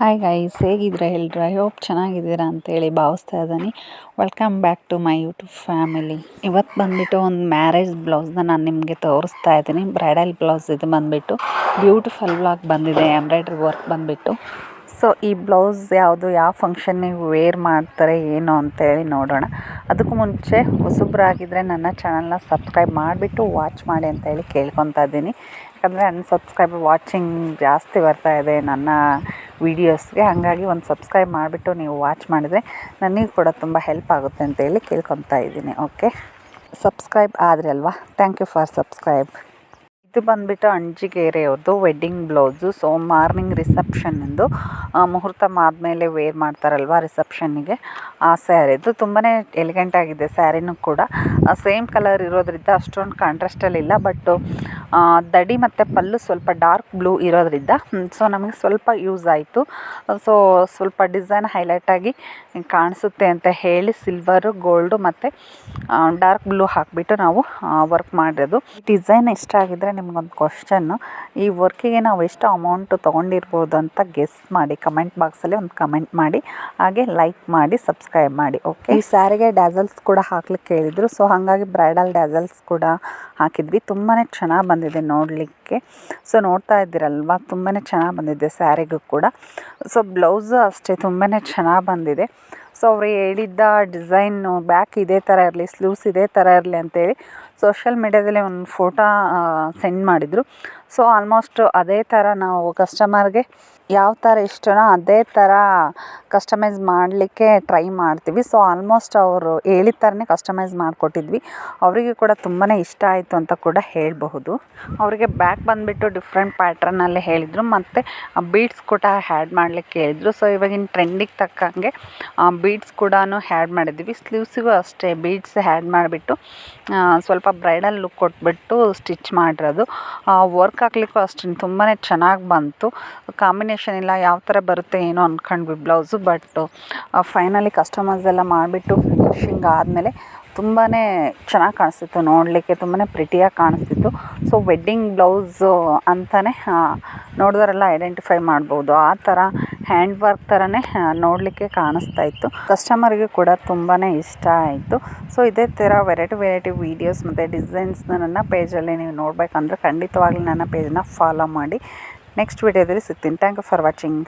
Hi guys ಹೇಗಿದ್ದೀರಾ ಎಲ್ಲರೂ I hope ಚೆನ್ನಾಗಿದ್ದೀರಾ ಅಂತೇಳಿ ಭಾವಿಸ್ತಾ ಇದ್ದೀನಿ. Welcome back to my YouTube family ಇವತ್ತು ಬಂದುಬಿಟ್ಟು ಒಂದು ಮ್ಯಾರೇಜ್ ಬ್ಲೌಸ್ನ ನಾನು ನಿಮಗೆ ತೋರಿಸ್ತಾ ಇದ್ದೀನಿ. ಬ್ರೈಡಲ್ ಬ್ಲೌಸ್ ಇದು ಬಂದುಬಿಟ್ಟು ಬ್ಯೂಟಿಫುಲ್ ಆಗಿ ಬಂದಿದೆ ಎಂಬ್ರಾಯ್ಡ್ರಿ ವರ್ಕ್ ಬಂದುಬಿಟ್ಟು. ಸೊ ಈ ಬ್ಲೌಸ್ ಯಾವುದು, ಯಾವ ಫಂಕ್ಷನ್ನಿಗೆ ವೇರ್ ಮಾಡ್ತಾರೆ, ಏನು ಅಂತೇಳಿ ನೋಡೋಣ. ಅದಕ್ಕೂ ಮುಂಚೆ ಹೊಸಬ್ರಾಗಿದ್ದರೆ ನನ್ನ ಚಾನಲ್ನ ಸಬ್ಸ್ಕ್ರೈಬ್ ಮಾಡಿಬಿಟ್ಟು ವಾಚ್ ಮಾಡಿ ಅಂತೇಳಿ ಕೇಳ್ಕೊತಾ ಇದ್ದೀನಿ. ಯಾಕಂದರೆ ಅನ್ಸಬ್ಸ್ಕ್ರೈಬ್ ವಾಚಿಂಗ್ ಜಾಸ್ತಿ ಬರ್ತಾ ಇದೆ ನನ್ನ ವೀಡಿಯೋಸ್ಗೆ ಹಾಗಾಗಿ ಒಂದು ಸಬ್ಸ್ಕ್ರೈಬ್ ಮಾಡಿಬಿಟ್ಟು ನೀವು ವಾಚ್ ಮಾಡಿದರೆ ನನಗೆ ಕೂಡ ತುಂಬ ಹೆಲ್ಪ್ ಆಗುತ್ತೆ ಅಂತೇಳಿ ಕೇಳ್ಕೊತಾ ಇದ್ದೀನಿ ಓಕೆ ಸಬ್ಸ್ಕ್ರೈಬ್ ಆದರೆ ಅಲ್ವಾ? ಥ್ಯಾಂಕ್ ಯು ಫಾರ್ ಸಬ್ಸ್ಕ್ರೈಬ್ ಇದು ಬಂದುಬಿಟ್ಟು ಅಂಜಿಗೇರಿಯವ್ರದ್ದು ವೆಡ್ಡಿಂಗ್ ಬ್ಲೌಸು ಸೊ ಮಾರ್ನಿಂಗ್ ರಿಸೆಪ್ಷನ್ನಿಂದು ಮುಹೂರ್ತ ಆದಮೇಲೆ ವೇರ್ ಮಾಡ್ತಾರಲ್ವ ರಿಸೆಪ್ಷನ್ನಿಗೆ ಆ ಸ್ಯಾರಿದು ತುಂಬಾ ಎಲಿಗೆಂಟ್ ಆಗಿದೆ ಸ್ಯಾರಿನೂ ಕೂಡ. ಸೇಮ್ ಕಲರ್ ಇರೋದ್ರಿಂದ ಅಷ್ಟೊಂದು ಕಾಂಟ್ರಾಸ್ಟಲ್ಲಿಲ್ಲ ಬಟ್ಟು ದಡಿ ಮತ್ತು ಪಲ್ಲು ಸ್ವಲ್ಪ ಡಾರ್ಕ್ ಬ್ಲೂ ಇರೋದ್ರಿಂದ ಸೊ ನಮಗೆ ಸ್ವಲ್ಪ ಯೂಸ್ ಆಯಿತು. ಸೊ ಸ್ವಲ್ಪ ಡಿಸೈನ್ ಹೈಲೈಟಾಗಿ ಕಾಣಿಸುತ್ತೆ ಅಂತ ಹೇಳಿ ಸಿಲ್ವರು ಗೋಲ್ಡು ಮತ್ತು ಡಾರ್ಕ್ ಬ್ಲೂ ಹಾಕಿಬಿಟ್ಟು ನಾವು ವರ್ಕ್ ಮಾಡಿರೋದು. ಡಿಸೈನ್ ಇಷ್ಟ ಆಗಿದ್ದರೆ ನಿಮ್ಗೊಂದು ಕ್ವಶನ್ನು ಈ ವರ್ಕಿಗೆ ನಾವು ಎಷ್ಟು ಅಮೌಂಟು ತೊಗೊಂಡಿರ್ಬೋದು ಅಂತ ಗೆಸ್ ಮಾಡಿ ಕಮೆಂಟ್ ಬಾಕ್ಸಲ್ಲಿ ಒಂದು ಕಮೆಂಟ್ ಮಾಡಿ, ಹಾಗೆ ಲೈಕ್ ಮಾಡಿ ಸಬ್ಸ್ಕ್ರೈಬ್ ಮಾಡಿ ಓಕೆ ಈ ಸ್ಯಾರಿಗೆ ಡ್ಯಾಸಲ್ಸ್ ಕೂಡ ಹಾಕ್ಲಿಕ್ಕೆ ಹೇಳಿದರು. ಸೊ ಹಾಗಾಗಿ ಬ್ರೈಡಲ್ ಡ್ಯಾಸಲ್ಸ್ ಕೂಡ ಹಾಕಿದ್ವಿ. ತುಂಬಾ ಚೆನ್ನಾಗಿ ಬಂದಿದೆ ನೋಡಲಿಕ್ಕೆ. ಸೊ ನೋಡ್ತಾ ಇದ್ದೀರಲ್ವ? ತುಂಬಾ ಚೆನ್ನಾಗಿ ಬಂದಿದೆ ಸ್ಯಾರಿಗೂ ಕೂಡ. ಸೊ ಬ್ಲೌಸು ಅಷ್ಟೇ ತುಂಬಾ ಚೆನ್ನಾಗಿ ಬಂದಿದೆ. ಸೊ ಅವರು ಹೇಳಿದ್ದ ಡಿಸೈನು ಬ್ಯಾಕ್ ಇದೇ ಥರ ಇರಲಿ ಸ್ಲೀವ್ಸ್ ಇದೇ ಥರ ಇರಲಿ ಅಂತೇಳಿ ಸೋಷಲ್ ಮೀಡ್ಯಾದಲ್ಲಿ ಒಂದು ಫೋಟೋ ಸೆಂಡ್ ಮಾಡಿದರು. ಸೊ ಆಲ್ಮೋಸ್ಟ್ ಅದೇ ಥರ ನಾವು ಕಸ್ಟಮರ್ಗೆ ಯಾವ ಥರ ಇಷ್ಟನೋ ಅದೇ ಥರ ಕಸ್ಟಮೈಸ್ ಮಾಡಲಿಕ್ಕೆ ಟ್ರೈ ಮಾಡ್ತೀವಿ. ಸೊ ಆಲ್ಮೋಸ್ಟ್ ಅವರು ಹೇಳಿದ ಥರನೇ ಕಸ್ಟಮೈಸ್ ಮಾಡಿಕೊಟ್ಟಿದ್ವಿ. ಅವರಿಗೆ ಕೂಡ ತುಂಬಾ ಇಷ್ಟ ಆಯಿತು ಅಂತ ಕೂಡ ಹೇಳಬಹುದು. ಅವರಿಗೆ ಬ್ಯಾಕ್ ಬಂದುಬಿಟ್ಟು ಡಿಫ್ರೆಂಟ್ ಪ್ಯಾಟ್ರನಲ್ಲಿ ಹೇಳಿದರು. ಮತ್ತು ಬೀಡ್ಸ್ ಕೂಡ ಹ್ಯಾಡ್ ಮಾಡಲಿಕ್ಕೆ ಹೇಳಿದರು. ಸೊ ಇವಾಗಿನ ಟ್ರೆಂಡಿಗೆ ತಕ್ಕಂಗೆ ಬೀಡ್ಸ್ ಕೂಡ ಹ್ಯಾಡ್ ಮಾಡಿದ್ವಿ. ಸ್ಲೀವ್ಸಿಗೂ ಅಷ್ಟೇ ಬೀಡ್ಸ್ ಹ್ಯಾಡ್ ಮಾಡಿಬಿಟ್ಟು ಸ್ವಲ್ಪ ಬ್ರೈಡಲ್ ಲುಕ್ ಕೊಟ್ಬಿಟ್ಟು ಸ್ಟಿಚ್ ಮಾಡಿರೋದು. ವರ್ಕ್ ಹಾಕ್ಲಿಕ್ಕೂ ಅಷ್ಟೇ ತುಂಬಾ ಚೆನ್ನಾಗಿ ಬಂತು. ಕಾಂಬಿನೇಷನ್ ಇಲ್ಲ ಯಾವ ಥರ ಬರುತ್ತೆ ಏನೋ ಅಂದ್ಕೊಂಡ್ವಿ ಬ್ಲೌಸು ಬಟ್ ಫೈನಲಿ ಕಸ್ಟಮರ್ಸ್ ಎಲ್ಲ ಮಾಡಿಬಿಟ್ಟು ಫಿನಿಶಿಂಗ್ ಆದಮೇಲೆ ತುಂಬಾ ಚೆನ್ನಾಗಿ ಕಾಣಿಸ್ತಿತ್ತು, ನೋಡಲಿಕ್ಕೆ ತುಂಬಾ ಪ್ರಿಟಿಯಾಗಿ ಕಾಣಿಸ್ತಿತ್ತು. ಸೊ ವೆಡ್ಡಿಂಗ್ ಬ್ಲೌಸು ಅಂತಲೇ ನೋಡಿದವರೆಲ್ಲ ಐಡೆಂಟಿಫೈ ಮಾಡ್ಬೋದು. ಆ ಥರ ಹ್ಯಾಂಡ್ ವರ್ಕ್ ಥರನೇ ನೋಡಲಿಕ್ಕೆ ಕಾಣಿಸ್ತಾ ಇತ್ತು. ಕಸ್ಟಮರ್ಗೆ ಕೂಡ ತುಂಬಾ ಇಷ್ಟ ಆಯಿತು. ಸೊ ಇದೇ ಥರ ವೆರೈಟಿ ವೆರೈಟಿ ವೀಡಿಯೋಸ್ ಮತ್ತು ಡಿಸೈನ್ಸ್ನ ನನ್ನ ಪೇಜಲ್ಲಿ ನೀವು ನೋಡಬೇಕಂದ್ರೆ ಖಂಡಿತವಾಗ್ಲೂ ನನ್ನ ಪೇಜನ್ನ ಫಾಲೋ ಮಾಡಿ. ನೆಕ್ಸ್ಟ್ ವೀಡಿಯೋದಲ್ಲಿ ಸಿಗ್ತೀನಿ. Thank you for watching